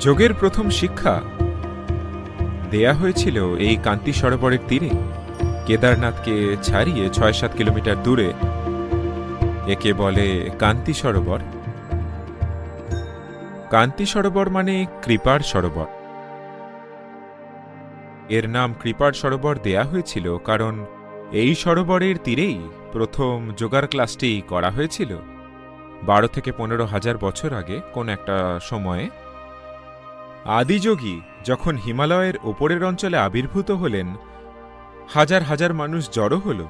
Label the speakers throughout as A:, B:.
A: যোগের প্রথম শিক্ষা দেয়া হয়েছিল এই কান্তি সরোবরের তীরে। কেদারনাথকে ছাড়িয়ে ছয় সাত কিলোমিটার দূরে একে বলে কান্তি সরোবর। কান্তি সরোবর মানে কৃপার সরোবর। এর নাম কৃপার সরোবর দেয়া হয়েছিল কারণ এই সরোবরের তীরেই প্রথম যোগার ক্লাসটি করা হয়েছিল। বারো থেকে পনেরো হাজার বছর আগে কোন একটা সময়ে আদিযোগী যখন হিমালয়ের ওপরের অঞ্চলে আবির্ভূত হলেন, হাজার হাজার মানুষ জড়ো হল,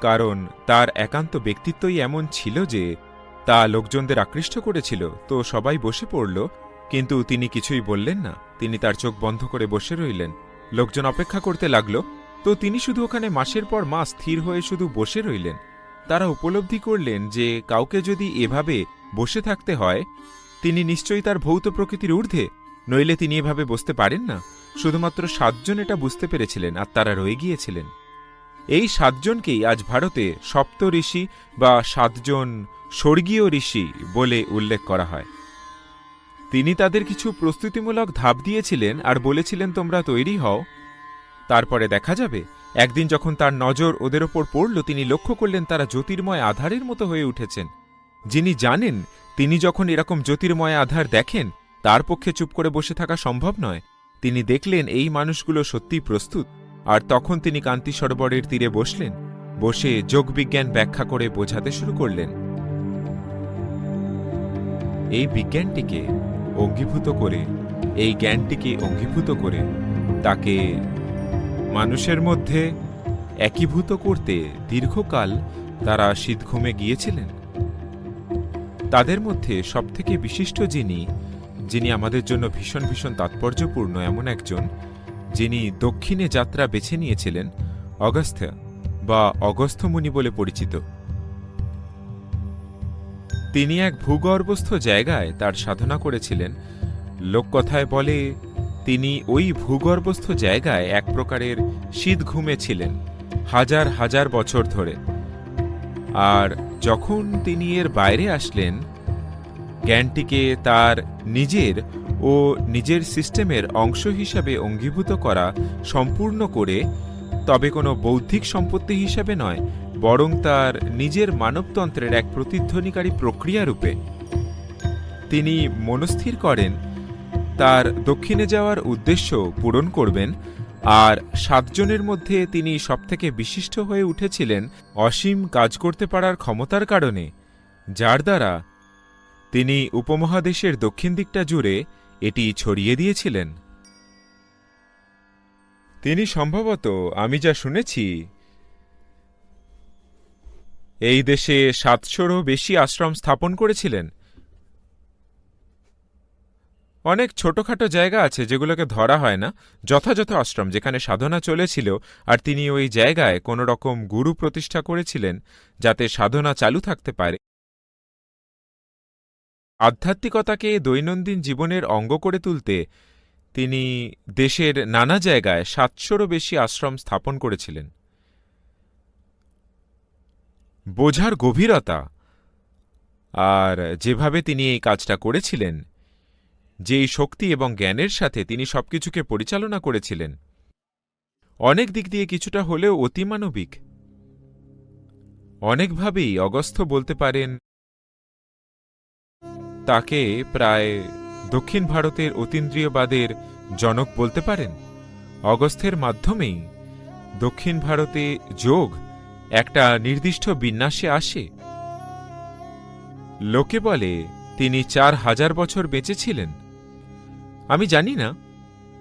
A: কারণ তার একান্ত ব্যক্তিত্বই এমন ছিল যে তা লোকজনদের আকৃষ্ট করেছিল। তো সবাই বসে পড়ল, কিন্তু তিনি কিছুই বললেন না। তিনি তার চোখ বন্ধ করে বসে রইলেন। লোকজন অপেক্ষা করতে লাগল। তো তিনি শুধু ওখানে মাসের পর মাস স্থির হয়ে শুধু বসে রইলেন। তারা উপলব্ধি করলেন যে কাউকে যদি এভাবে বসে থাকতে হয়, তিনি নিশ্চয়ই তার ভৌত প্রকৃতির ঊর্ধ্বে। নইলে তিনি এভাবে বসতে পারেন না। শুধুমাত্র সাতজন এটা বুঝতে পেরেছিলেন, আর তারা রয়ে গিয়েছিলেন। এই সাতজনকেই আজ ভারতে সপ্ত ঋষি বা সাতজন স্বর্গীয় ঋষি বলে উল্লেখ করা হয়। তিনি তাদের কিছু প্রস্তুতিমূলক ধাপ দিয়েছিলেন আর বলেছিলেন, তোমরা তৈরি হও। তারপরে দেখা যাবে, একদিন যখন তার নজর ওদের ওপর পড়ল, তিনি লক্ষ্য করলেন তারা জ্যোতির্ময় আধারের মতো হয়ে উঠেছেন। যিনি জানেন, তিনি যখন এরকম জ্যোতির্ময় আধার দেখেন তার পক্ষে চুপ করে বসে থাকা সম্ভব নয়। তিনি দেখলেন এই মানুষগুলো সত্যিই প্রস্তুত। আর তখন তিনি কান্তি সরোবরের তীরে বসলেন। বসে যোগবিজ্ঞান ব্যাখ্যা করে বোঝাতে শুরু করলেন। এই বিজ্ঞানটিকে অঙ্গীভূত করে, এই জ্ঞানটিকে অঙ্গীভূত করে তাকে মানুষের মধ্যে একীভূত করতে দীর্ঘকাল তারা শীতঘুমে গিয়েছিলেন। তাদের মধ্যে সবথেকে বিশিষ্ট যিনি যিনি আমাদের জন্য ভীষণ ভীষণ তাৎপর্যপূর্ণ এমন একজন, যিনি দক্ষিণে যাত্রা বেছে নিয়েছিলেন অগস্ত্যা বা অগস্থমুনি বলে পরিচিত। তিনি এক ভূগর্ভস্থ জায়গায় তার সাধনা করেছিলেন। লোককথায় বলে, তিনি ওই ভূগর্ভস্থ জায়গায় এক প্রকারের শীত ঘুমে ছিলেন হাজার হাজার বছর ধরে। আর যখন তিনি এর বাইরে আসলেন জ্ঞানটিকে তার নিজের ও নিজের সিস্টেমের অংশ হিসাবে অঙ্গীভূত করা সম্পূর্ণ করে, তবে কোনো বৌদ্ধিক সম্পত্তি হিসাবে নয়, বরং তার নিজের মানবতন্ত্রের এক প্রতিধ্বনিকারী প্রক্রিয়ারূপে তিনি মনস্থির করেন, তার দক্ষিণে যাওয়ার উদ্দেশ্য পূরণ করবেন, আর সাতজনের মধ্যে তিনি সবথেকে বিশিষ্ট হয়ে উঠেছিলেন অসীম কাজ করতে পারার ক্ষমতার কারণে, যার দ্বারা তিনি উপমহাদেশের দক্ষিণ দিকটা জুড়ে এটি ছড়িয়ে দিয়েছিলেন। তিনি সম্ভবত, আমি যা শুনেছি, এই দেশে সাতশোরও বেশি আশ্রম স্থাপন করেছিলেন। অনেক ছোটখাটো জায়গা আছে যেগুলোকে ধরা হয় না, যথাযথ আশ্রম, যেখানে সাধনা চলেছিল, আর তিনি ওই জায়গায় কোনো রকম গুরু প্রতিষ্ঠা করেছিলেন, যাতে সাধনা চালু থাকতে পারে। আধ্যাত্মিকতাকে দৈনন্দিন জীবনের অঙ্গ করে তুলতে তিনি দেশের নানা জায়গায় সাতশোরও বেশি আশ্রম স্থাপন করেছিলেন। বোঝার গভীরতা আর যেভাবে তিনি এই কাজটা করেছিলেন যেই শক্তি এবং জ্ঞানের সাথে তিনি সবকিছুকে পরিচালনা করেছিলেন, অনেক দিক দিয়ে কিছুটা হলেও অতিমানবিক। অনেকভাবেই অগস্থ বলতে পারেন তাকে প্রায় দক্ষিণ ভারতের অতীন্দ্রিয়বাদের জনক বলতে পারেন? অগস্থের মাধ্যমেই দক্ষিণ ভারতে যোগ একটা নির্দিষ্ট বিন্যাসে আসে। লোকে বলে, তিনি চার হাজার বছর বেঁচেছিলেন। আমি জানি না,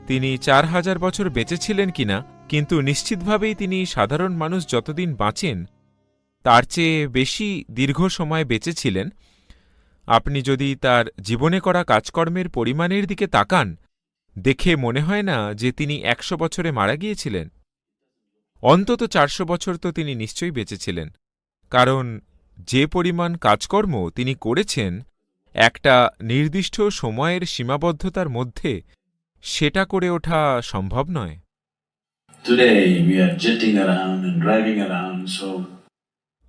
A: তিনি চার হাজার বছর বেঁচেছিলেন কিনা, কিন্তু নিশ্চিতভাবেই তিনি সাধারণ মানুষ যতদিন বাঁচেন, তার চেয়ে বেশি দীর্ঘ সময় বেঁচেছিলেন। আপনি যদি তার জীবনে করা কাজকর্মের পরিমাণের দিকে তাকান দেখে মনে হয় না যে তিনি একশো বছরে মারা গিয়েছিলেন। অন্তত চারশো বছর তো তিনি নিশ্চয়ই বেঁচেছিলেন। কারণ যে পরিমাণ কাজকর্ম তিনি করেছেন একটা নির্দিষ্ট সময়ের সীমাবদ্ধতার মধ্যে সেটা করে ওঠা সম্ভব নয়।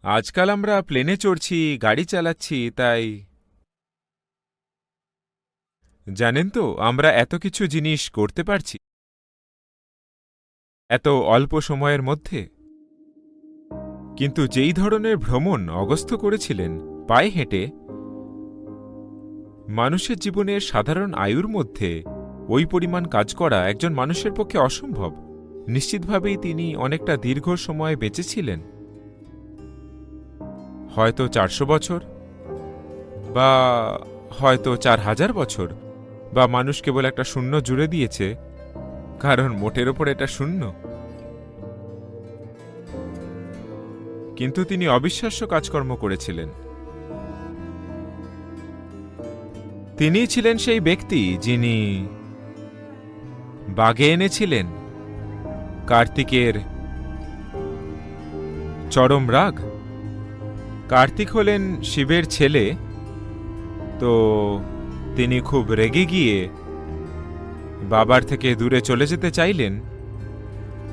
A: আজকাল আমরা প্লেনে চড়ছি গাড়ি চালাচ্ছি তাই জানেন তো, আমরা এত কিছু জিনিস করতে পারছি। এত অল্প সময়ের মধ্যে। কিন্তু যেই ধরনের ভ্রমণ অগস্ত করেছিলেন, পায়ে হেঁটে, মানুষের জীবনের সাধারণ আয়ুর মধ্যে ওই পরিমাণ কাজ করা একজন মানুষের পক্ষে অসম্ভব। নিশ্চিতভাবেই তিনি অনেকটা দীর্ঘ সময় বেঁচেছিলেন। হয়তো চারশো বছর, বা হয়তো চার হাজার বছর। বা মানুষ কেবল একটা শূন্য জুড়ে দিয়েছে, কারণ মোটের ওপর এটা শূন্য। কিন্তু তিনি অবিশ্বাস্য কাজকর্ম করেছিলেন। তিনি ছিলেন সেই ব্যক্তি যিনি বাগে এনেছিলেন কার্তিকের চরম রাগ। কার্তিক হলেন শিবের ছেলে, তো তিনি খুব রেগে গিয়ে বাবার থেকে দূরে চলে যেতে চাইলেন।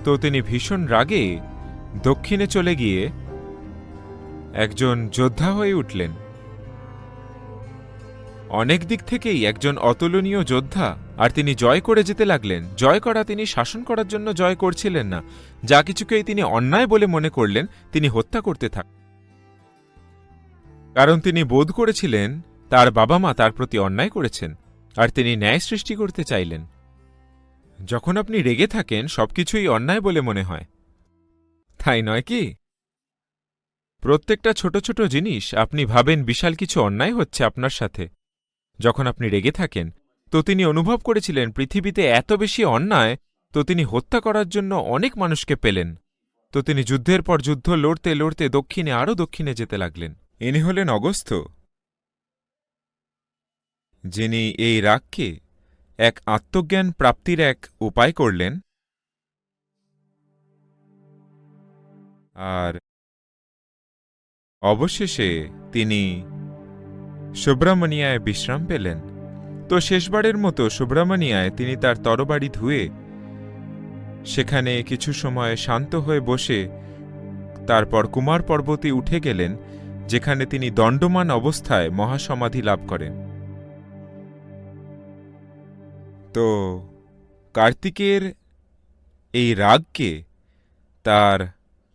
A: তো তিনি ভীষণ রাগে দক্ষিণে চলে গিয়ে একজন যোদ্ধা হয়ে উঠলেন। অনেক দিক থেকেই একজন অতুলনীয় যোদ্ধা আর তিনি জয় করে যেতে লাগলেন। জয় করা তিনি, শাসন করার জন্য জয় করছিলেন না। যা কিছুকেই তিনি অন্যায় বলে মনে করলেন, তিনি হত্যা করতে থাক কারণ তিনি বোধ করেছিলেন তার বাবা মা তার প্রতি অন্যায় করেছেন, আর তিনি ন্যায় সৃষ্টি করতে চাইলেন। যখন আপনি রেগে থাকেন, সবকিছুই অন্যায় বলে মনে হয়। তাই নয় কি? প্রত্যেকটা ছোট ছোট জিনিস, আপনি ভাবেন বিশাল কিছু অন্যায় হচ্ছে আপনার সাথে। যখন আপনি রেগে থাকেন, তো তিনি অনুভব করেছিলেন, পৃথিবীতে এত বেশি অন্যায়, তো তিনি হত্যা করার জন্য অনেক মানুষকে পেলেন। তো তিনি যুদ্ধের পর যুদ্ধ লড়তে লড়তে দক্ষিণে আরও দক্ষিণে যেতে লাগলেন। ইনি হলেন অগস্ত্য। যিনি এই রাগকে এক আত্মজ্ঞান প্রাপ্তির এক উপায় করলেন। আর অবশেষে তিনি সুব্রামণিয়ায় বিশ্রাম পেলেন। তো শেষবারের মতো সুব্রামণিয়ায় তিনি তার তরবারি ধুয়ে সেখানে কিছু সময় শান্ত হয়ে বসে তারপর কুমার পর্বতে উঠে গেলেন, যেখানে তিনি দণ্ডমান অবস্থায় মহাসমাধি লাভ করেন। তো কার্তিকের এই রাগকে তার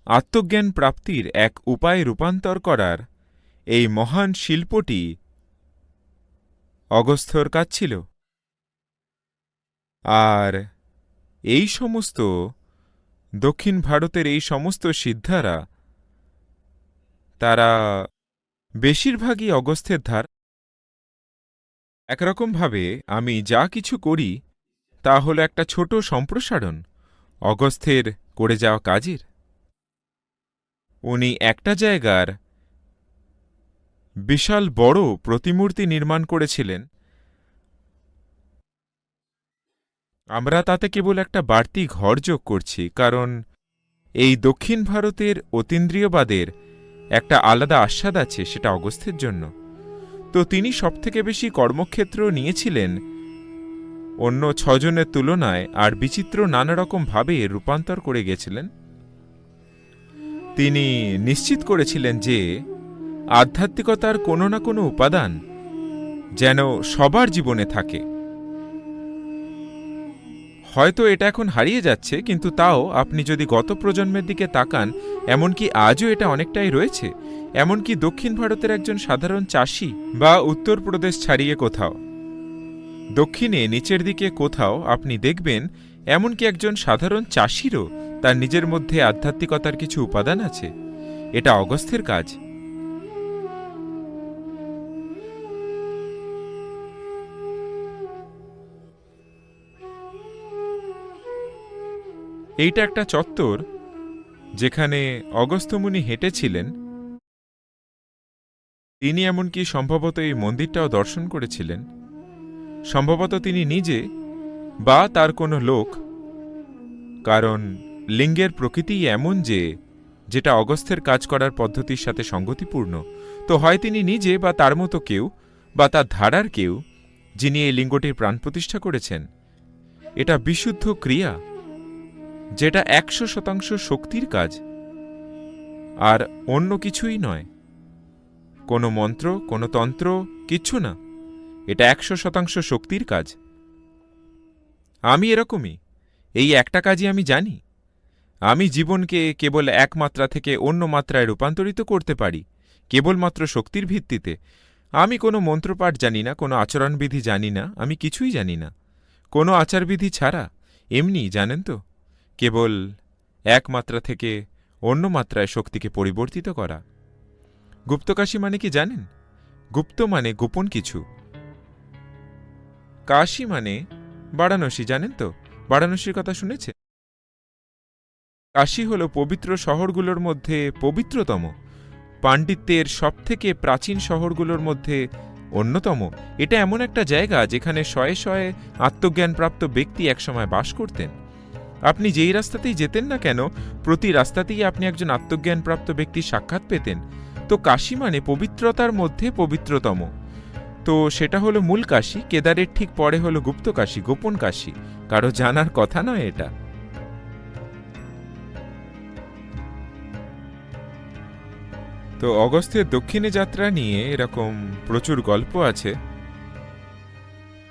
A: আত্মজ্ঞান প্রাপ্তির এক উপায় রূপান্তর করার এই মহান শিল্পটি অগস্থর কাজ ছিল। আর এই সমস্ত দক্ষিণ ভারতের এই সমস্ত সিদ্ধারা তারা বেশিরভাগই অগস্থের ধার একরকমভাবে আমি যা কিছু করি, তা হল একটা ছোট সম্প্রসারণ, অগস্থের করে যাওয়া কাজের। উনি একটা জায়গার বিশাল বড় প্রতিমূর্তি নির্মাণ করেছিলেন। আমরা তাতে কেবল একটা বাড়তি ঘর যোগ করছি, কারণ এই দক্ষিণ ভারতের অতীন্দ্রিয়বাদের একটা আলাদা আস্বাদ আছে সেটা অগস্থের জন্য। তো তিনি সবথেকে বেশি কর্মক্ষেত্র নিয়েছিলেন। অন্য ছজনের তুলনায় আর বিচিত্র নানা রকম ভাবে রূপান্তর করে গেছিলেন। তিনি নিশ্চিত করেছিলেন যে আধ্যাত্মিকতার কোনো না কোনো উপাদান যেন সবার জীবনে থাকে। হয়তো এটা এখন হারিয়ে যাচ্ছে, কিন্তু তাও আপনি যদি গত প্রজন্মের দিকে তাকান, এমনকি আজও এটা অনেকটাই রয়েছে। এমনকি দক্ষিণ ভারতের একজন সাধারণ চাষি বা উত্তরপ্রদেশ ছাড়িয়ে কোথাও। দক্ষিণে নিচের দিকে কোথাও আপনি দেখবেন এমনকি একজন সাধারণ চাষিরও তার নিজের মধ্যে আধ্যাত্মিকতার কিছু উপাদান আছে। এটা অগস্থের কাজ। এইটা একটা চত্বর যেখানে অগস্ত্যমুনি হেঁটেছিলেন তিনি এমনকি সম্ভবত এই মন্দিরটাও দর্শন করেছিলেন। সম্ভবত তিনি নিজে বা তার কোনো লোক, কারণ লিঙ্গের প্রকৃতিই এমন যে, যেটা অগস্থের কাজ করার পদ্ধতির সাথে সঙ্গতিপূর্ণ, তো হয় তিনি নিজে বা তার মতো কেউ বা তার ধারার কেউ, যিনি এই লিঙ্গটির প্রাণ প্রতিষ্ঠা করেছেন। এটা বিশুদ্ধ ক্রিয়া, যেটা একশো শতাংশ শক্তির কাজ, আর অন্য কিছুই নয়। কোনো মন্ত্র, কোনো তন্ত্র, কিচ্ছু না। এটা একশো শতাংশ শক্তির কাজ। আমি এরকমই। এই একটা কাজই আমি জানি। আমি জীবনকে কেবল এক মাত্রা থেকে অন্য মাত্রায় রূপান্তরিত করতে পারি, কেবলমাত্র শক্তির ভিত্তিতে। আমি কোনো মন্ত্রপাঠ জানি না, কোনো আচরণবিধি জানি না, আমি কিছুই জানি না। কোনো আচারবিধি ছাড়া এমনি জানেন তো? কেবল এক মাত্রা থেকে অন্য মাত্রায় শক্তিকে পরিবর্তিত করা। গুপ্তকাশী মানে কি জানেন? গুপ্ত মানে গোপন কিছু। কাশী মানে বারাণসী, জানেন তো? বারাণসীর কথা শুনেছে কাশী হল পবিত্র শহরগুলোর মধ্যে পবিত্রতম। পাণ্ডিত্যের সবথেকে প্রাচীন শহরগুলোর মধ্যে অন্যতম। এটা এমন একটা জায়গা যেখানে শয়ে শয়ে আত্মজ্ঞানপ্রাপ্ত ব্যক্তি একসময় বাস করতেন। আপনি যেই রাস্তাতেই যেতেন না কেন, প্রতি রাস্তাতেই আপনি একজন আত্মজ্ঞানপ্রাপ্ত ব্যক্তির সাক্ষাৎ পেতেন। তো কাশী মানে পবিত্রতার মধ্যে পবিত্রতম। তো সেটা হলো মূল কাশী, কেদারের ঠিক পরে হলো গুপ্ত কাশী, গোপন কাশী। কারও জানার কথা নয় এটা। তো অগস্ত্যের দক্ষিণে যাত্রা নিয়ে এরকম প্রচুর গল্প আছে।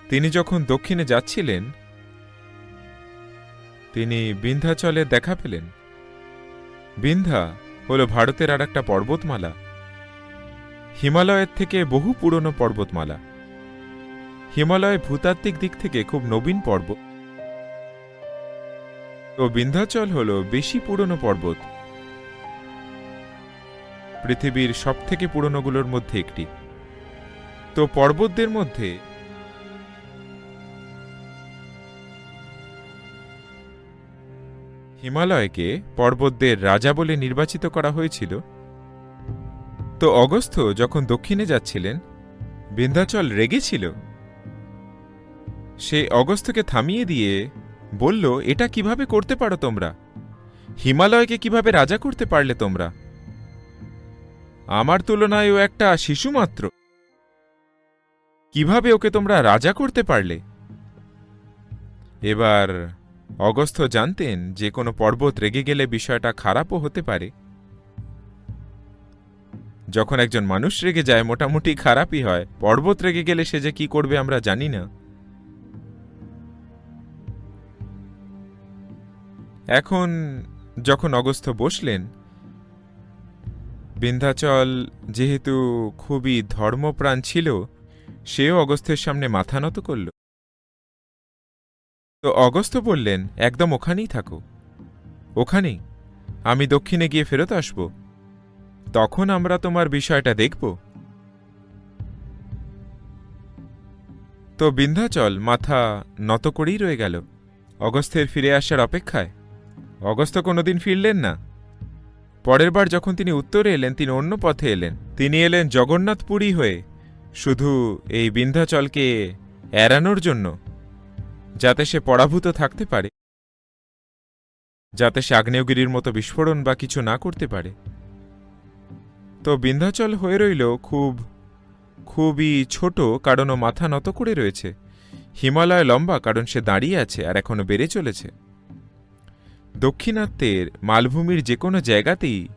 A: তিনি যখন দক্ষিণে যাচ্ছিলেন, তিনি বিন্ধ্যাচলে দেখা পেলেন। বিন্ধ্যা হল ভারতের আর একটা পর্বতমালা। হিমালয়ের থেকে বহু পুরনো পর্বতমালা। হিমালয় ভূতাত্ত্বিক দিক থেকে খুব নবীন পর্বত তো বিন্ধ্যাচল হল বেশি পুরনো পর্বত। পৃথিবীর সবথেকে পুরনোগুলোর মধ্যে একটি। তো পর্বতদের মধ্যে হিমালয়কে পর্বতদের রাজা বলে নির্বাচিত করা হয়েছিল। তো অগস্ত্য যখন দক্ষিণে যাচ্ছিলেন, বিন্ধ্যাচল রেগেছিল। সে অগস্ত্যকে থামিয়ে দিয়ে বলল, এটা কীভাবে করতে পারো তোমরা? হিমালয়কে কীভাবে রাজা করতে পারলে তোমরা? আমার তুলনায় ও একটা শিশু মাত্র। কীভাবে ওকে তোমরা রাজা করতে পারলে? এবার অগস্ত্য জানতেন যে কোনো পর্বত রেগে গেলে বিষয়টা খারাপও হতে পারে। যখন একজন মানুষ রেগে যায়, মোটামুটি খারাপই হয়। পর্বত রেগে গেলে সে যে কি করবে আমরা জানি না। এখন যখন অগস্ত্য বসলেন, বিন্ধ্যাচল যেহেতু খুবই ধর্মপ্রাণ ছিল, সেও অগস্ত্যের সামনে মাথা নত করল। তো অগস্ত্য বললেন, একদম ওখানেই থাকো। ওখানেই। আমি দক্ষিণে গিয়ে ফেরত আসব। তখন আমরা তোমার বিষয়টা দেখব। তো বিন্ধ্যাচল, মাথা নত করেই রয়ে গেল। অগস্ত্যের ফিরে আসার অপেক্ষায়। অগস্ত্য কোনোদিন ফিরলেন না। পরের বার যখন তিনি উত্তরে এলেন, তিনি অন্য পথে এলেন। তিনি এলেন জগন্নাথপুরী হয়ে, শুধু এই বিন্ধ্যাচলকে এড়ানোর জন্য, যাতে সে পরাভূত থাকতে পারে, যাতে সে আগ্নেয়গিরির মতো বিস্ফোরণ বা কিছু না করতে পারে। তো বিন্ধ্যাচল হয়ে রইল খুব, খুবই ছোট, কারণ ও মাথা নত করে রয়েছে। হিমালয় লম্বা, কারণ সে দাঁড়িয়ে আছে আর এখনও বেড়ে চলেছে। দক্ষিণাত্যের মালভূমির যে কোনো জায়গাতেই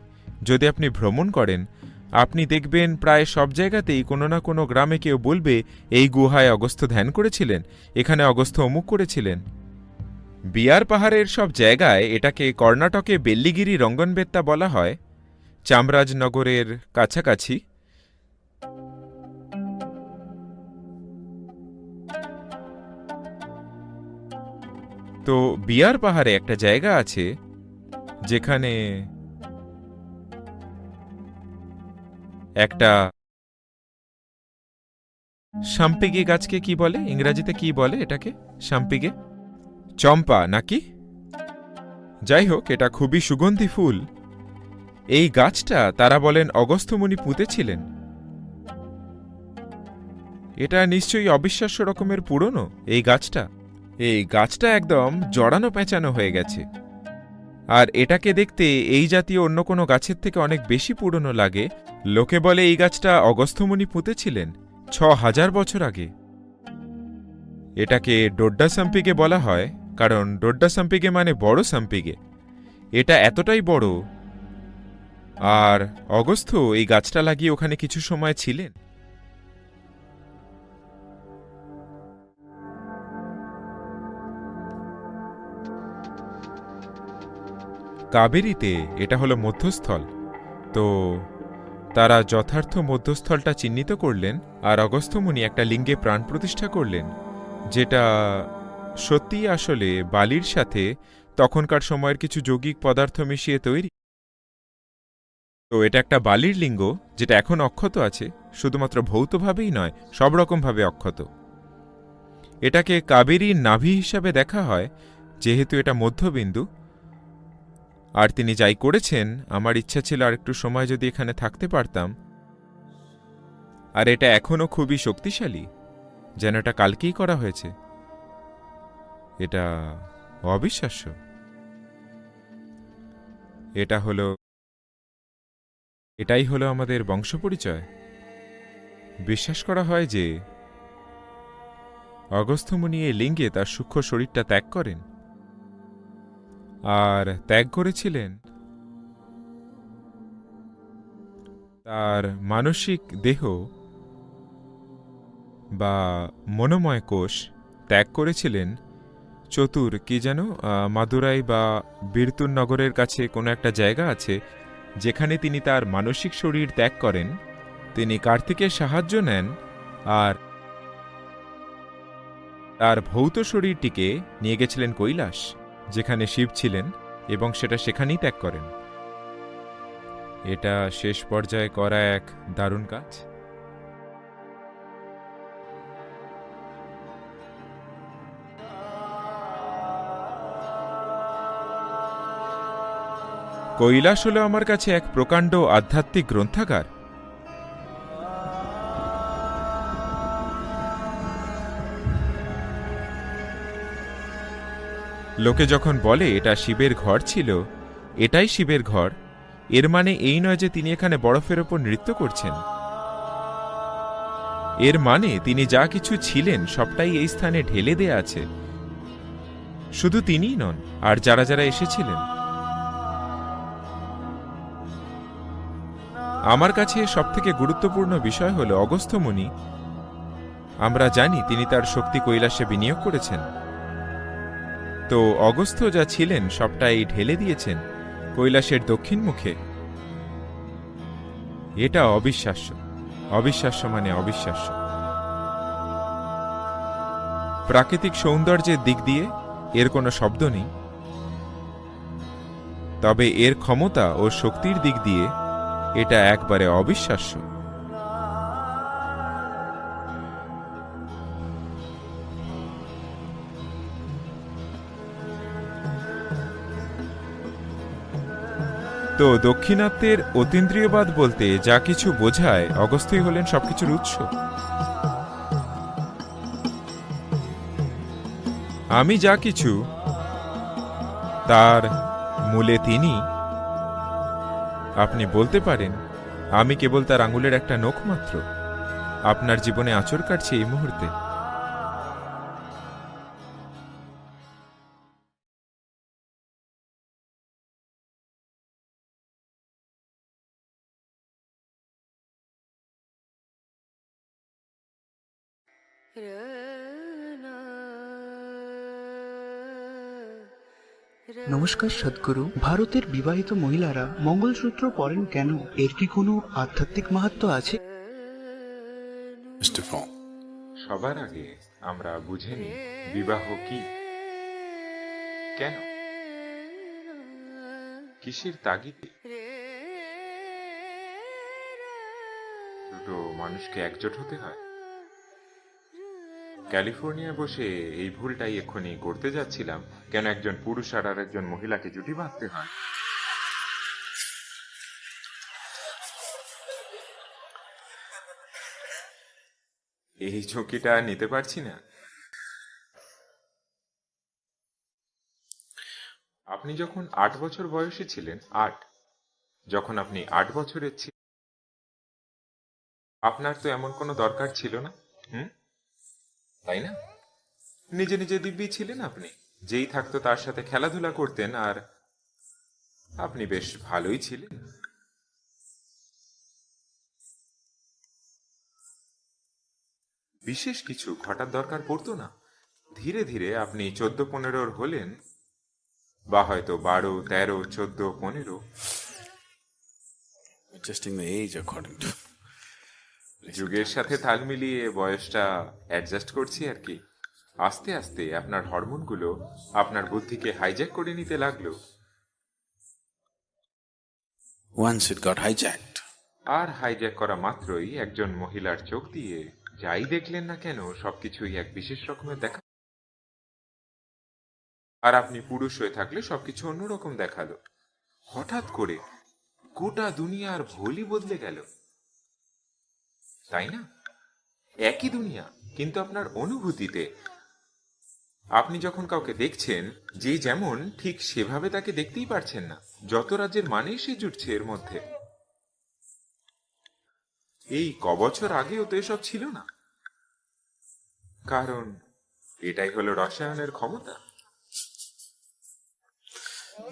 A: যদি আপনি ভ্রমণ করেন, আপনি দেখবেন প্রায় সব জায়গাতেই কোনো না কোনো গ্রামে কেউ বলবে, এই গুহায় অগস্ত্য ধ্যান করেছিলেন, এখানে অগস্ত্য অমুক করেছিলেন। বিয়ার পাহাড়ের সব জায়গায় এটাকে কর্ণাটকে বেল্লিগিরি রঙ্গনবেত্তা বলা হয়। চামরাজনগরের কাছাকাছি। তো বিয়ার পাহাড়ে একটা জায়গা আছে, যেখানে একটা সাম্পিগে গাছকে কি বলে? ইংরাজিতে কি বলে এটাকে? সাম্পিগে চম্পা নাকি? যাই হোক, এটা খুবই সুগন্ধি ফুল। এই গাছটা, তারা বলেন অগস্ত্যমণি পুঁতেছিলেন। এটা নিশ্চয়ই অবিশ্বাস্য রকমের পুরনো, এই গাছটা। এই গাছটা একদম জড়ানো পেঁচানো হয়ে গেছে। আর এটাকে দেখতে এই জাতীয় অন্য কোনো গাছের থেকে অনেক বেশি পুরনো লাগে। লোকে বলে এই গাছটা অগস্থমুনি পুঁতেছিলেন ছ হাজার বছর আগে। এটাকে ডোড্ডা সাম্পিগে বলা হয়, কারণ ডোড্ডা সাম্পিগে মানে বড় সাম্পিগে। এটা এতটাই বড় আর অগস্থ এই গাছটা লাগিয়ে ওখানে কিছু সময় ছিলেন? কাবেরিতে এটা হলো মধ্যস্থল। তো তারা যথার্থ মধ্যস্থলটা চিহ্নিত করলেন আর অগস্ত্যমুনি একটা লিঙ্গে প্রাণ প্রতিষ্ঠা করলেন, যেটা সত্যিই আসলে বালির সাথে তখনকার সময়ের কিছু যৌগিক পদার্থ মিশিয়ে তৈরি। তো এটা একটা বালির লিঙ্গ যেটা এখন অক্ষত আছে, শুধুমাত্র ভৌতভাবেই নয়, সব রকমভাবে অক্ষত। এটাকে কাবেরীর নাভি হিসাবে দেখা হয়, যেহেতু এটা মধ্যবিন্দু। আর তিনি যাই করেছেন, আমার ইচ্ছা ছিল আর একটু সময় যদি এখানে থাকতে পারতাম। আর এটা এখনও খুবই শক্তিশালী, যেন এটা কালকেই করা হয়েছে। এটা অবিশ্বাস্য। এটা হলো এটাই হলো আমাদের বংশ পরিচয় বিশ্বাস করা হয় যে, অগস্থমুনি এই লিঙ্গে তার সূক্ষ্ম শরীরটা ত্যাগ করেন। আর ত্যাগ করেছিলেন তার মানসিক দেহ বা মনোময় কোষ ত্যাগ করেছিলেন চতুর, কি যেন মাদুরাই বা বীরতুর নগরের কাছে কোনো একটা জায়গা আছে যেখানে তিনি তার মানসিক শরীর ত্যাগ করেন, তিনি কার্তিকের সাহায্য নেন আর তার ভৌত শরীরটিকে নিয়ে গেছিলেন কৈলাস, যেখানে শিব ছিলেন এবং সেটা সেখানেই ত্যাগ করেন। এটা শেষ পর্যায়ে করা এক দারুণ কাজ। কৈলাস হলো আমার কাছে এক প্রকাণ্ড আধ্যাত্মিক গ্রন্থাগার। লোকে যখন বলে, এটা শিবের ঘর ছিল, এটাই শিবের ঘর। এর মানে এই নয় যে তিনি এখানে বরফের ওপর নৃত্য করছেন। এর মানে তিনি যা কিছু ছিলেন, সবটাই এই স্থানে ঢেলে দেয়া আছে। শুধু তিনিই নন, আর যারা যারা এসেছিলেন আমার কাছে সবথেকে গুরুত্বপূর্ণ বিষয় হল অগস্থমুনি আমরা জানি তিনি তার শক্তি কৈলাসে বিনিয়োগ করেছেন। তো অগস্থ যা ছিলেন সবটাই ঢেলে দিয়েছেন কৈলাসের দক্ষিণ মুখে। এটা অবিশ্বাস্য। অবিশ্বাস্য মানে অবিশ্বাস্য। প্রাকৃতিক সৌন্দর্যের দিক দিয়ে এর কোনো শব্দ নেই। তবে এর ক্ষমতা ও শক্তির দিক দিয়ে এটা একবারে অবিশ্বাস্য। তো দক্ষিণাত্যের অতীন্দ্রিয়বাদ বলতে যা কিছু বোঝায় অগস্ত্যই হলেন সবকিছুর উৎস। আমি যা কিছু, তার মূলে তিনি আপনি বলতে পারেন, আমি কেবল তার আঙুলের একটা নখ মাত্র। আপনার জীবনে আচর কাটছে এই মুহূর্তে।
B: নমস্কার, সদ্গুরু। ভারতের বিবাহিত মহিলারা মঙ্গলসূত্র পরেন কেন? এর কি কোনো আধ্যাত্মিক মাহাত্ম্য আছে?
A: সবার আগে আমরা বুঝে নিই, বিবাহ কি? কেন? কিসের তাগিদে? দুটো মানুষকে একজোট হতে হয়। ক্যালিফোর্নিয়া বসে এই ভুলটাই এক্ষুনি করতে যাচ্ছিলাম। কেন একজন পুরুষ আর আর একজন মহিলাকে জুটি বাঁধতে হয়? এই ঝুঁকিটা নিতে পারছি না। আপনি যখন আট বছর বয়সে ছিলেন, আট, যখন আপনি আট বছরের ছিলেন আপনার তো এমন কোনো দরকার ছিল না, হুম? তাই না? নিজে নিজে দিব্যি ছিলেন আপনি। যেই থাকতো তার সাথে খেলাধুলা করতেন আর আপনি বেশ ভালোই ছিলেন। বিশেষ কিছু ঘটার দরকার পড়তো না। ধীরে ধীরে আপনি চোদ্দ পনেরোর হলেন বা হয়তো বারো তেরো চোদ্দ পনেরো।
C: Adjusting the age according to.
A: যুগের সাথে তাল মিলিয়ে বয়সটা অ্যাডজাস্ট করছি আর কি। আস্তে আস্তে আপনার হরমোনগুলো আপনার বুদ্ধিকে হাইজ্যাক করে নিতে লাগল।
C: Once it got hijacked,
A: আর হাইজ্যাক করা মাত্রই একজন মহিলার চোখ দিয়ে যাই দেখলেন না কেন সবকিছুই এক বিশেষ রকমের দেখা আর আপনি পুরুষ হয়ে থাকলে সবকিছু অন্যরকম দেখাল। হঠাৎ করে গোটা দুনিয়ার ভোলই বদলে গেল। তাই না? একই দুনিয়া কিন্তু আপনার অনুভূতিতে। আপনি যখন কাউকে দেখছেন যে যেমন ঠিক সেভাবে তাকে দেখতেই পারছেন না। যত রাজ্যের মানেই সে জুটছে এর মধ্যে। এই কবছর আগেও তো এসব ছিল না। কারণ এটাই হলো রসায়নের ক্ষমতা।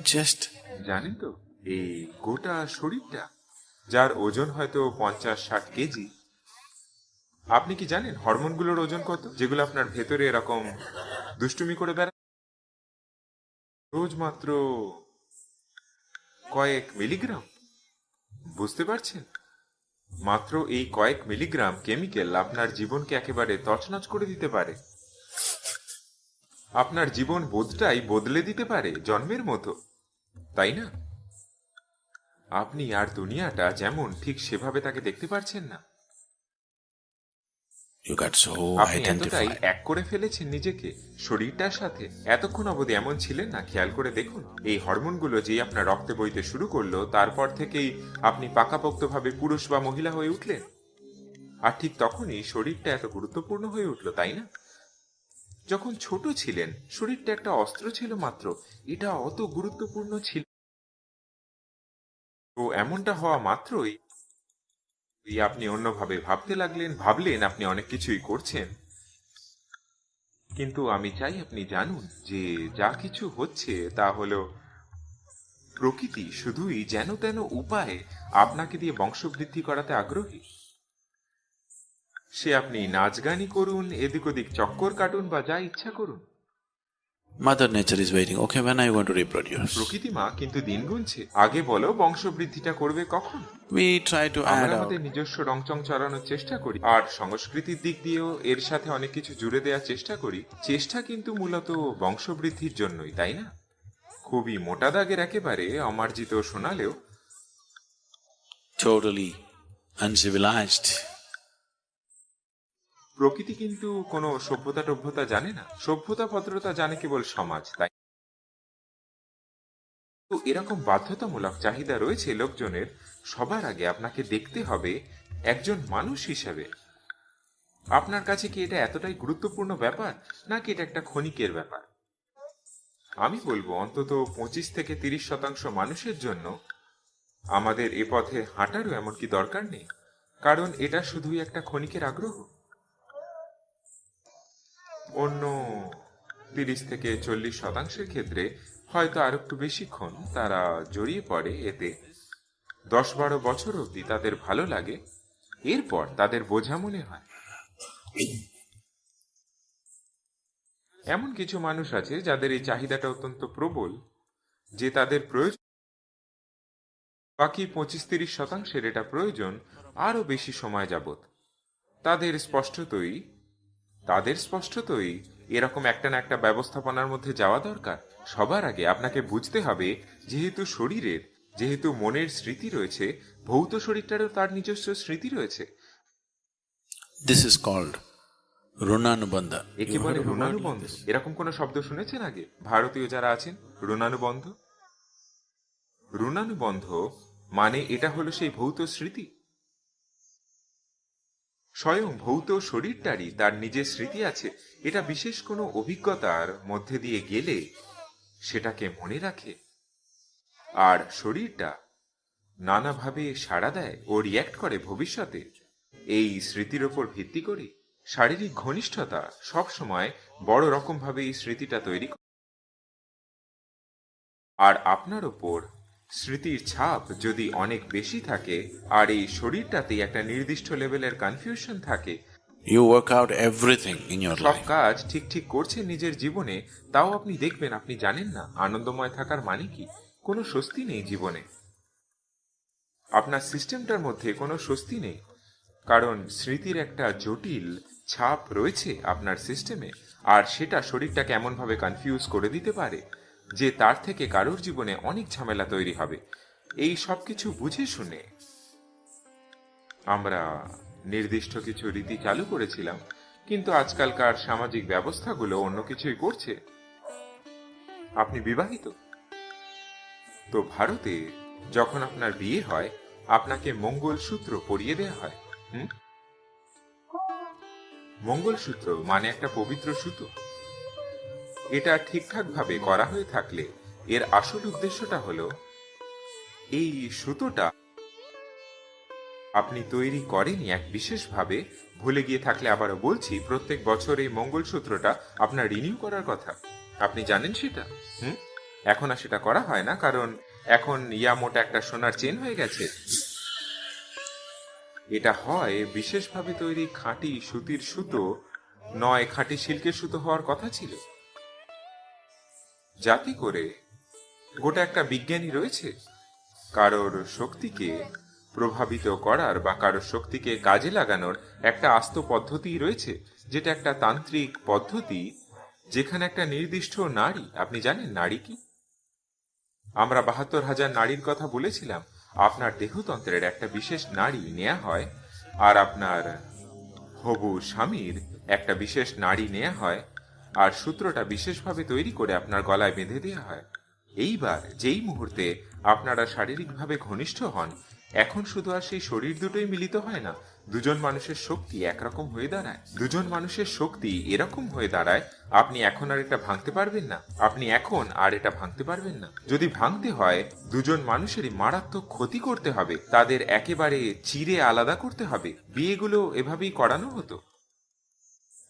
C: Just
A: জানেন তো এই গোটা শরীরটা যার ওজন হয়তো পঞ্চাশ ষাট কেজি আপনি কি জানেন হরমোনগুলোর ওজন কত? যেগুলো আপনার ভেতরে এরকম দুষ্টুমি করে বেড়া রোজ মাত্র কয়েক মিলিগ্রাম। বুঝতে পারছেন? মাত্র এই কয়েক মিলিগ্রাম কেমিক্যাল আপনার জীবনকে একেবারে তছনছ করে দিতে পারে। আপনার জীবন বোধটাই বদলে দিতে পারে জন্মের মতো। তাই না? আপনি আর দুনিয়াটা যেমন ঠিক সেভাবে তাকে দেখতে পারছেন না।
C: So
A: আপনি এতটাই
C: identified.
A: এক করে ফেলেছেন নিজেকে। শরীরটার সাথে। এতক্ষণ অবধি এমন ছিলেন না? খেয়াল করে দেখুন এই হরমোনগুলো যেই আপনার রক্তে বইতে শুরু করল তারপর থেকেই আপনি পাকাপোক্তভাবে পুরুষ বা মহিলা হয়ে উঠলেন। আর ঠিক তখনই শরীরটা এত গুরুত্বপূর্ণ হয়ে উঠল তাই না? যখন ছোট ছিলেন শরীরটা একটা অস্ত্র ছিল মাত্র। এটা অত গুরুত্বপূর্ণ ছিল। তো এমনটা হওয়া মাত্রই এই আপনি অন্যভাবে ভাবতে লাগলেন, ভাবলেন আপনি অনেক কিছুই করছেন। কিন্তু আমি চাই আপনি জানুন যে যা কিছু হচ্ছে তা হলো প্রকৃতি শুধুই যেন তেন উপায়ে আপনাকে দিয়ে বংশবৃদ্ধি করাতে আগ্রহী। সে আপনি নাচ গানই করুন, এদিক ওদিক চক্কর কাটুন বা যা ইচ্ছা করুন।
C: Mother Nature is waiting. Okay, when are you going to reproduce?
A: প্রকৃতি মা কিন্তু দিন গুনছে। আগে বলো বংশবৃদ্ধিটা করবে কখন?
C: To add
A: আমরা
C: our
A: আমাদের নিজস্ব রংচং চালানোর চেষ্টা করি। আর সংস্কৃতির দিক দিয়েও এর সাথে অনেক কিছু জুড়ে দেওয়ার চেষ্টা করি। চেষ্টা কিন্তু মূলত বংশবৃদ্ধির জন্যই তাই না? খুবই মোটা দাগের একেবারে অমার্জিত শোনালেও
C: totally uncivilized.
A: প্রকৃতি কিন্তু কোনো সভ্যতা টভ্যতা জানে না। সভ্যতা, ভদ্রতা জানে কেবল সমাজ, তাই তো এরকম বাধ্যতামূলক চাহিদা রয়েছে লোকজনের, সবার আগে আপনাকে দেখতে হবে একজন মানুষ হিসাবে। আপনার কাছে কি এটা এতটাই গুরুত্বপূর্ণ ব্যাপার, নাকি এটা একটা ক্ষণিকের ব্যাপার? আমি বলব, অন্তত পঁচিশ থেকে তিরিশ শতাংশ মানুষের জন্য আমাদের এ পথে হাঁটারও এমনকি দরকার নেই, কারণ এটা শুধুই একটা ক্ষণিকের আগ্রহ। অন্য তিরিশ থেকে চল্লিশ শতাংশের ক্ষেত্রে হয়তো আর একটু বেশিক্ষণ তারা জড়িয়ে পড়ে। এতে দশ বারো বছর অবধি তাদের ভালো লাগে। এরপর তাদের বোঝা মনে হয়। এমন কিছু মানুষ আছে যাদের এই চাহিদাটা অত্যন্ত প্রবল, যে তাদের প্রয়োজন বাকি পঁচিশ তিরিশ শতাংশের এটা প্রয়োজন আরও বেশি সময় যাবত তাদের স্পষ্টতই তাদের স্পষ্টতই এরকম একটা না একটা ব্যবস্থাপনার মধ্যে যাওয়া দরকার। সবার আগে আপনাকে বুঝতে হবে যেহেতু শরীরের যেহেতু মনের স্মৃতি রয়েছে ভৌত শরীরটারও তার নিজস্ব স্মৃতি রয়েছে।
C: This is called Runanubandha. You
A: একে
C: heard
A: বলে
C: of a word like
A: রুণানুবন্ধ।
C: this?
A: এরকম কোন শব্দ শুনেছেন আগে? ভারতীয় যারা আছেন রুণানুবন্ধ? রুণানুবন্ধ মানে এটা হলো সেই ভৌত স্মৃতি? স্বয়ং ভৌত শরীরটারই তার নিজের স্মৃতি আছে। এটা বিশেষ কোনো অভিজ্ঞতার মধ্যে দিয়ে গেলে সেটাকে মনে রাখে। আর শরীরটা নানাভাবে সাড়া দেয় ও রিয়্যাক্ট করে ভবিষ্যতে। এই স্মৃতির ওপর ভিত্তি করে শারীরিক ঘনিষ্ঠতা সব সময় বড় রকম ভাবে এই স্মৃতিটা তৈরি আর আপনার ওপর স্মৃতির ছাপ যদি অনেক বেশি থাকে আর এই শরীরটাতে একটা নির্দিষ্ট লেভেলের কনফিউশন থাকে
C: You work out everything in your
A: সব কাজ ঠিক ঠিক করছেন নিজের জীবনে তাও আপনি দেখবেন আপনি জানেন না আনন্দময় থাকার মানে কি? কোনো স্বস্তি নেই জীবনে। আপনার সিস্টেমটার মধ্যে কোনো স্বস্তি নেই। কারণ স্মৃতির একটা জটিল ছাপ রয়েছে আপনার সিস্টেমে আর সেটা শরীরটাকে এমনভাবে কনফিউজ করে দিতে পারে। যে তার থেকে কারোর জীবনে অনেক ঝামেলা তৈরি হবে। এই সব কিছু বুঝে শুনে আমরা নির্দিষ্ট কিছু রীতি চালু করেছিলাম, কিন্তু আজকালকার সামাজিক ব্যবস্থাগুলো অন্য কিছুই করছে। আপনি বিবাহিত? তো ভারতে যখন আপনার বিয়ে হয়, আপনাকে মঙ্গলসূত্র পরিয়ে দেয়া হয়, হুম? মঙ্গলসূত্র মানে একটা পবিত্র সুতো। এটা ঠিকঠাক ভাবে করা হয়ে থাকলে এর আসল উদ্দেশ্যটা হলো, এই সুতোটা আপনি তৈরি করেনি এক বিশেষভাবে, ভুলে গিয়ে থাকলে আবারও বলছি, প্রত্যেক বছর এই মঙ্গলসূত্রটা আপনার রিনিউ করার কথা। আপনি জানেন সেটা? হুম? এখন আর সেটা করা হয় না, কারণ এখন ইয়া মোটা একটা সোনার চেন হয়ে গেছে। এটা হয় বিশেষভাবে তৈরি খাঁটি সুতির সুতো, নয় খাঁটি সিল্কের সুতো হওয়ার কথা ছিল। যাতে করে গোটা একটা বিজ্ঞানী রয়েছে। কারোর শক্তিকে প্রভাবিত করার বা কারোর শক্তিকে কাজে লাগানোর একটা আস্ত পদ্ধতি রয়েছে, যেটা একটা তান্ত্রিক পদ্ধতি যেখানে একটা নির্দিষ্ট নারী, আপনি জানেন নারী কি? আমরা বাহাত্তর হাজার নারীর কথা বলেছিলাম, আপনার দেহতন্ত্রের একটা বিশেষ নারী নেওয়া হয় আর আপনার হবু স্বামীর একটা বিশেষ নারী নেওয়া হয় আর সূত্রটা বিশেষভাবে তৈরি করে আপনার গলায় বেঁধে দেওয়া হয়। এইবার যেই মুহূর্তে আপনারা শারীরিকভাবে ঘনিষ্ঠ হন, এখন শুধু আর সেই শরীর দুটোই মিলিত হয় না, দুজন মানুষের শক্তি একরকম হয়ে দাঁড়ায়। দুজন মানুষের শক্তি এরকম হয়ে দাঁড়ায়, আপনি এখন আর এটা ভাঙতে পারবেন না। আপনি এখন আর এটা ভাঙতে পারবেন না। যদি ভাঙতে হয়, দুজন মানুষেরই মারাত্মক ক্ষতি করতে হবে। তাদের একেবারে চিরে আলাদা করতে হবে। বিয়েগুলো এভাবেই করানো হতো।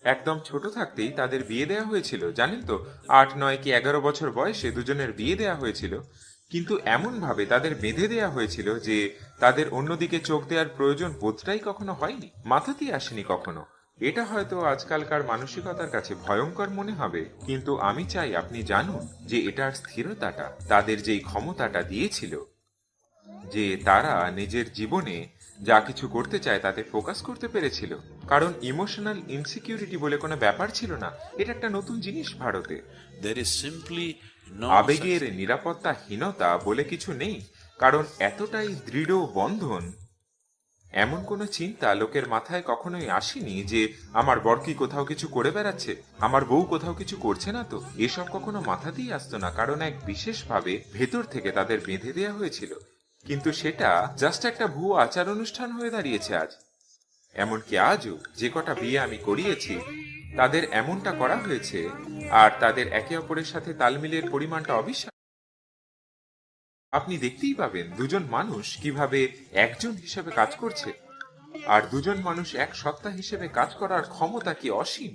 A: একদম ছোট থাকতেই তাদের বিয়ে দেওয়া হয়েছিল, জানেন তো? আট, নয় কি এগারো বছর বয়সে দুজনের বিয়ে দেওয়া হয়েছিল। কিন্তু এমন ভাবে তাদের বেঁধে দেওয়া হয়েছিল যে তাদের অন্যদিকে চোখ দেওয়ার প্রয়োজন বোধটাই কখনো হয়নি, মাথাতেই আসেনি কখনো। এটা হয়তো আজকালকার মানসিকতার কাছে ভয়ঙ্কর মনে হবে। কিন্তু আমি চাই আপনি জানুন যে এটার স্থিরতাটা, তাদের যেই ক্ষমতাটা দিয়েছিল, যে তারা নিজের জীবনে যা কিছু করতে চায় তাতে ফোকাস করতে পেরেছিল। কারণ ইমোশনাল ইনসিকিউরিটি বলে কোনো ব্যাপার ছিল না। এটা একটা নতুন জিনিস ভারতে। আবেগের. নিরাপত্তাহীনতা বলে কিছু নেই। কারণ এতটাই দৃঢ় বন্ধন এমন কোনো চিন্তা লোকের মাথায় কখনোই আসেনি যে আমার বর কি কোথাও কিছু করে বেড়াচ্ছে? আমার বউ কোথাও কিছু করছে না তো? এসব কখনো মাথাতেই আসতো না। কারণ এক বিশেষভাবে ভেতর থেকে তাদের বেঁধে দেওয়া হয়েছিল। কিন্তু সেটা জাস্ট একটা ভুয়ো আচার অনুষ্ঠান হয়ে দাঁড়িয়েছে আজ। এমনকি আজও যে কটা বিয়ে আমি করিয়েছি, তাদের এমনটা করা হয়েছে আর তাদের একে অপরের সাথে তালমিলের পরিমাণটা অবিশ্বাস আপনি দেখতেই পাবেন দুজন মানুষ কীভাবে একজন হিসেবে কাজ করছে আর দুজন মানুষ এক সত্তা হিসেবে কাজ করার ক্ষমতা কি অসীম?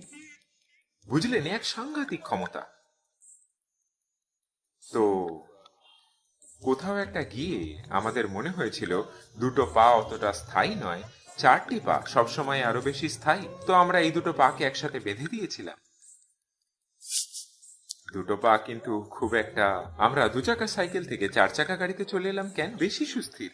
A: বুঝলেন, এক সাংঘাতিক ক্ষমতা। তো কোথাও একটা গিয়ে আমাদের মনে হয়েছিল দুটো পা অতটা স্থায়ী নয় চারটি পা সবসময় আরও বেশি স্থায়ী। তো আমরা এই দুটো পাকে একসাথে বেঁধে দিয়েছিলাম। দুটো পা কিন্তু খুব একটা আমরা দু চাকা সাইকেল থেকে চার চাকা গাড়িতে চলে এলাম কেন? বেশি সুস্থির।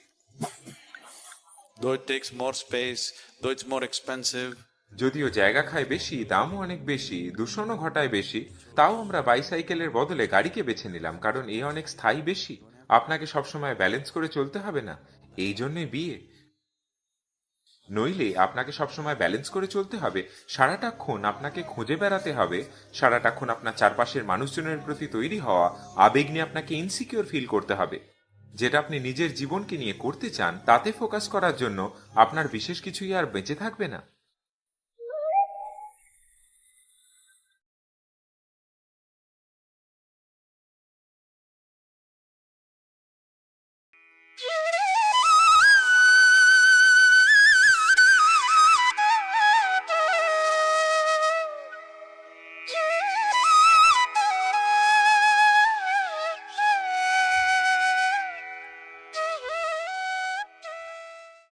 C: Though it takes more space, though it's more expensive,
A: যদিও জায়গা খায় বেশি দামও অনেক বেশি দূষণও ঘটায় বেশি তাও আমরা বাইসাইকেলের বদলে গাড়িকে বেছে নিলাম কারণ এ অনেক স্থায়ী বেশি। আপনাকে সবসময় ব্যালেন্স করে চলতে হবে না? এই জন্যই বিয়ে। নইলে আপনাকে সবসময় ব্যালেন্স করে চলতে হবে। সারাটাক্ষণ আপনাকে খুঁজে বেড়াতে হবে। সারাটাক্ষণ আপনার চারপাশের মানুষজনের প্রতি তৈরি হওয়া আবেগ নিয়ে আপনাকে ইনসিকিউর ফিল করতে হবে। যেটা আপনি নিজের জীবনকে নিয়ে করতে চান, তাতে ফোকাস করার জন্য আপনার বিশেষ কিছুই আর বেঁচে থাকবে না।